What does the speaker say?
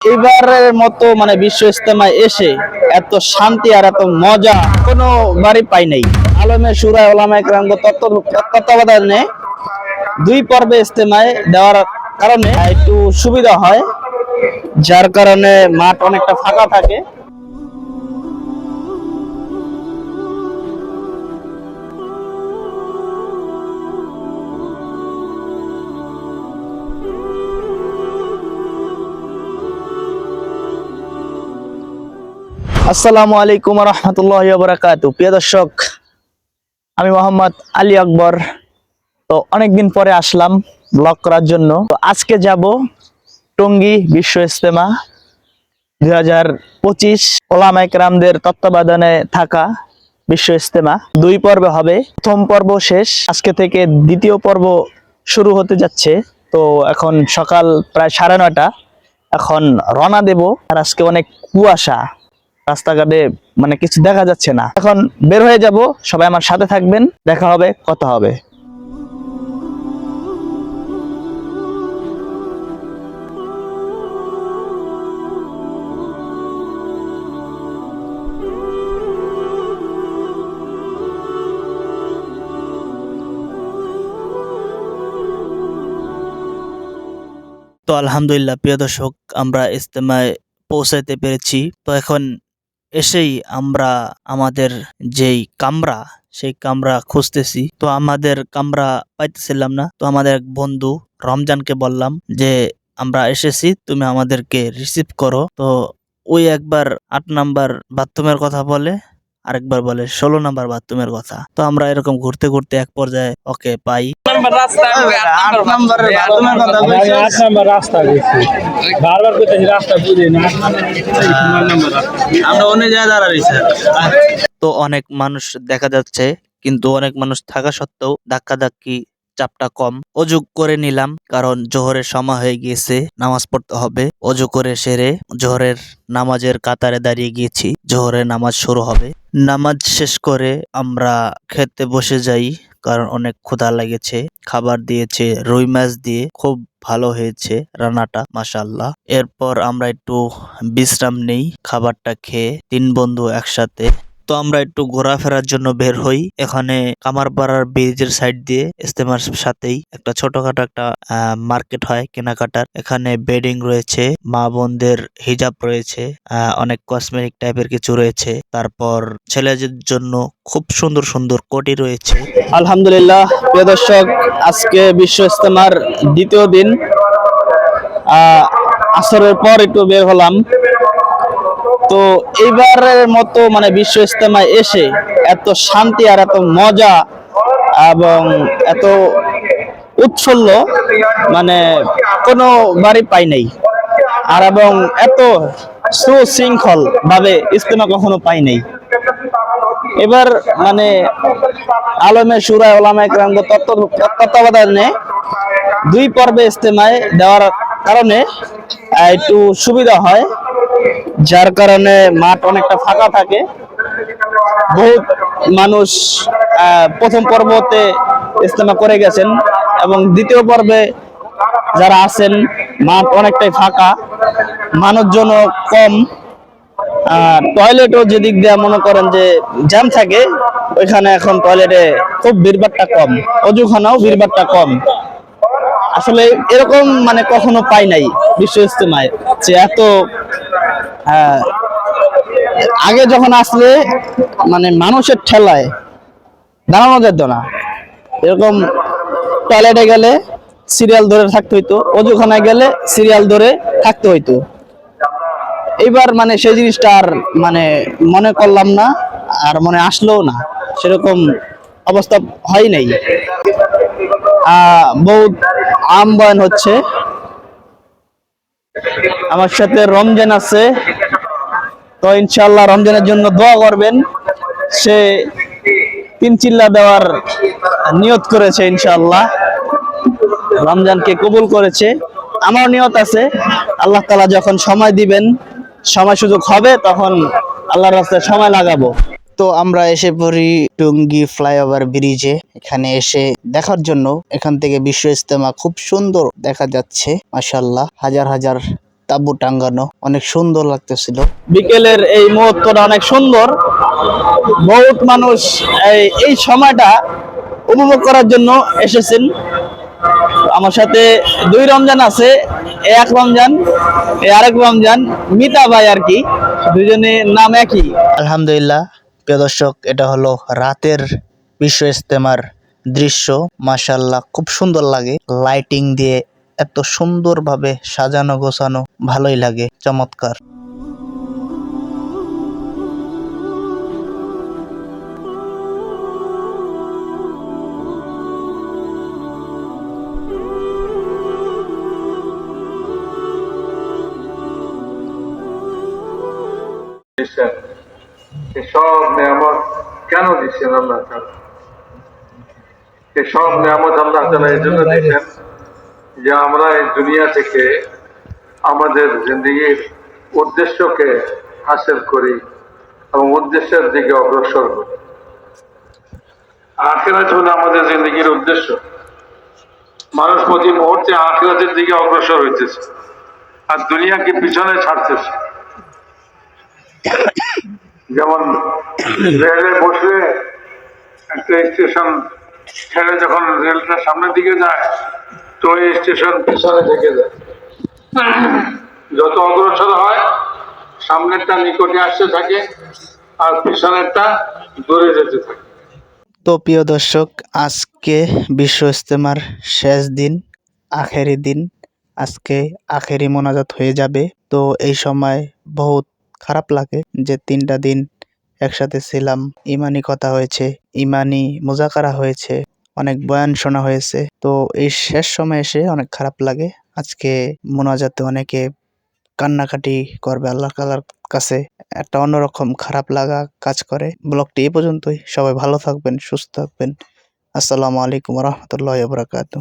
এবারের মতো মানে বিশ্ব ইস্তেমায় এসে এত শান্তি আর এত মজা কোনো বাড়ি পাই নাই। আলমে সুরায় ওলামায় ক্রাঙ্গ তত্ত্বাবধানে দুই পর্বে ইস্তেমায় দেওয়ার কারণে একটু সুবিধা হয়, যার কারণে মাঠ অনেকটা ফাঁকা থাকে। আসসালামু আলাইকুম রহমতুল্লাহ বারাকাতু প্রিয় দর্শক, আমি মোহাম্মদ আলী আকবর। তো অনেকদিন পরে আসলাম ব্লগ করার জন্য। তো আজকে যাব টঙ্গী বিশ্ব ইস্তেমা দুই হাজার পঁচিশ ওলামাইকরামদের তত্ত্বাবধানে থাকা বিশ্ব ইস্তেমা দুই পর্বে হবে। প্রথম পর্ব শেষ। আজকে থেকে দ্বিতীয় পর্ব শুরু হতে যাচ্ছে। তো এখন সকাল প্রায় সাড়ে নয়টা। এখন রওনা দেব। আর আজকে অনেক কুয়াশা। রাস্তাঘাটে মানে কিছু দেখা যাচ্ছে না। এখন বের হয়ে যাব, সবাই আমার সাথে থাকবেন, দেখা হবে, কথা হবে। তো আলহামদুলিল্লাহ, প্রিয় দর্শক, আমরা ইস্তেমায় পৌঁছাইতে পেরেছি। তো এখন এসেই আমরা আমাদের যেই কামরা, সেই কামরা খুঁজতেছি। তো আমাদের কামরা পাইতেছিলাম না। তো আমাদের এক বন্ধু রমজানকে বললাম যে, আমরা এসেছি, তুমি আমাদেরকে রিসিভ করো। তো ওই একবার আট নাম্বার বাথরুমের কথা বলে আরেকবার বলে ষোলো নাম্বার বাথরুমের কথা। তো আমরা এরকম ঘুরতে ঘুরতে এক পর্যায়ে ওকে পাই। আমরা জায়গায় দাঁড়াই তো অনেক মানুষ দেখা যাচ্ছে কিন্তু অনেক মানুষ থাকা সত্ত্বেও ধাক্কা ধাক্কি চাপটা কম। অজু করে নিলাম, কারণ জোহরের সময় হয়ে গিয়েছে, নামাজ পড়তে হবে। অজু করে সেরে জোহরের নামাজের কাতারে দাঁড়িয়ে গিয়েছি, জোহরের নামাজ শুরু হবে। নামাজ শেষ করে আমরা খেতে বসে যাই, কারণ অনেক ক্ষুধা লেগেছে। খাবার দিয়েছে, রুই মাছ দিয়ে খুব ভালো হয়েছে রান্নাটা মাসাল্লাহ এরপর আমরা একটু বিশ্রাম নেই, খাবারটা খেয়ে তিন বন্ধু একসাথে তো আমরা একটু ঘোরাফেরার জন্য বের হই। এখানে কামারপাড়ার ব্রিজের সাইড দিয়ে ইস্তেমার সাথেই একটা ছোটখাটো একটা মার্কেট হয়, কেনাকাটার। এখানে বেডিং রয়েছে, মা বোনদের হিজাব রয়েছে অনেক কসমেটিক টাইপের কিছু রয়েছে। তারপর ছেলেদের জন্য খুব সুন্দর সুন্দর কোটি রয়েছে। আলহামদুলিল্লাহ, প্রিয় দর্শক, আজকে বিশ্ব ইস্তেমার দ্বিতীয় দিন। আসরের পর একটু বের হলাম। তো এইবারের মতো মানে বিশ্ব ইস্তেমায় এসে এত শান্তি আর এত মজা এবং এত উৎফুল্ল মানে কোনো বাড়ি পাই নাই। আর এবং এত সুশৃঙ্খল ভাবে ইস্তেমা কখনো পাই নাই। এবার মানে আলমে সুরায় ওলামা একরাম তত্ত্বাবধানে দুই পর্বে ইস্তেমায় দেওয়ার কারণে একটু সুবিধা হয়। যার কারণে মাঠ অনেকটা ফাঁকা থাকে। বহুত মানুষ প্রথম পর্বতে ইস্তেমা করে গেছেন এবং দ্বিতীয় পর্বে যারা আছেন, মাঠ অনেকটাই ফাঁকা। মানুষজনও কম। টয়লেটও যেদিক দিয়ে মনে করেন যে জ্যাম থাকে, ওইখানে এখন টয়লেটে খুব ভিড়ভাড়টা কম। অজুখানাও ভিড়ভাড়টা কম। আসলে এরকম মানে কখনো পাই নাই বিশ্ব ইস্তেমায় যে এত আগে যখন আসলে মানে মানুষের ঠেলায় দাঁড়ানো যেত না। এরকম টয়লেটে গেলে সিরিয়াল ধরে থাকতে হইতো অজুখানায় গেলে সিরিয়াল ধরে থাকতে হইতো। এইবার মানে সেই জিনিসটা আর মানে মনে করলাম না, আর মনে আসলোও না। সেরকম অবস্থা হয় নাই। বহুত আম বয়ান হচ্ছে। আমার সাথে রমজান আছে। তো ইনশাল্লাহ রমজানের জন্য দোয়া করবেন। সে তিন চিল্লা দেওয়ার নিয়ত করেছে ইনশাল্লাহ রমজানকে কবুল করেছে। আমার নিয়ত আছে। আল্লাহ তালা যখন সময় দিবেন, সময় সুযোগ হবে, তখন আল্লাহর রাস্তায় সময় লাগাবো। তো আমরা এসে পড়ি টুঙ্গি ফ্লাইওভার ব্রিজে। এখানে এসে দেখার জন্য এখান থেকে বিশ্ব ইস্তেমা খুব সুন্দর দেখা যাচ্ছে মাসাল্লাহ হাজার হাজার তাবু টাঙ্গানো অনেক সুন্দর লাগতেছিল। বিকেলের এই মুহূর্তটা অনেক সুন্দর। বহুত মানুষ এই এই সময়টা উপভোগ করার জন্য এসেছেন। আমার সাথে দুই রমজান আছে এক রমজান আরেক রমজান মিতা ভাই আর কি দুজনের নাম একই। আলহামদুলিল্লাহ প্রিয় দর্শক এটা হলো রাতের বিশ্ব ইস্তেমার দৃশ্য। মাশাল্লাহ খুব সুন্দর লাগে। লাইটিং দিয়ে এত সুন্দরভাবে সাজানো, গোছানো, ভালোই লাগে, চমৎকার। সব নিয়ামত কেন দিচ্ছেন আল্লাহ এই সব নিয়ামত আল্লাহ তাআলা এই জন্য দিচ্ছেন যে আমরা এই দুনিয়া থেকে আমাদের জিন্দগির উদ্দেশ্যকে হাসিল করি এবং উদ্দেশ্যের দিকে অগ্রসর করি। আখেরাত হলো আমাদের জিন্দগির উদ্দেশ্য। মানুষ প্রতি মুহূর্তে আখেরাতের দিকে অগ্রসর হইতেছে আর দুনিয়াকে পিছনে ছাড়তেছে। যেমন রেলে বসলে একটা স্টেশন ছেড়ে যখন রেলটা সামনের দিকে যায় ওই স্টেশন পিছনে থেকে যায়। যত অগ্রসর হয়, সামনেরটা নিকটে আসতে থাকে আর পিছনেরটা দূরে যেতে থাকে। তো প্রিয় দর্শক, আজকে বিশ্ব ইস্তেমার শেষ দিন, আখেরি দিন। আজকে আখেরি মোনাজাত হয়ে যাবে। তো এই সময় বহুত খারাপ লাগে যে তিনটা দিন একসাথে ছিলাম। ইমানি কথা হয়েছে, ইমানি মোজাকারা হয়েছে। অনেক বয়ান শোনা হয়েছে। তো এই শেষ সময় এসে অনেক খারাপ লাগে। আজকে মোনাজাতে অনেকে কান্নাকাটি করবে আল্লাহ তালার কাছে। একটা অন্যরকম খারাপ লাগা কাজ করে। ব্লগটি এ পর্যন্তই। সবাই ভালো থাকবেন, সুস্থ থাকবেন। আসসালামু আলাইকুম রহমতুল্লাহ বরাকাতু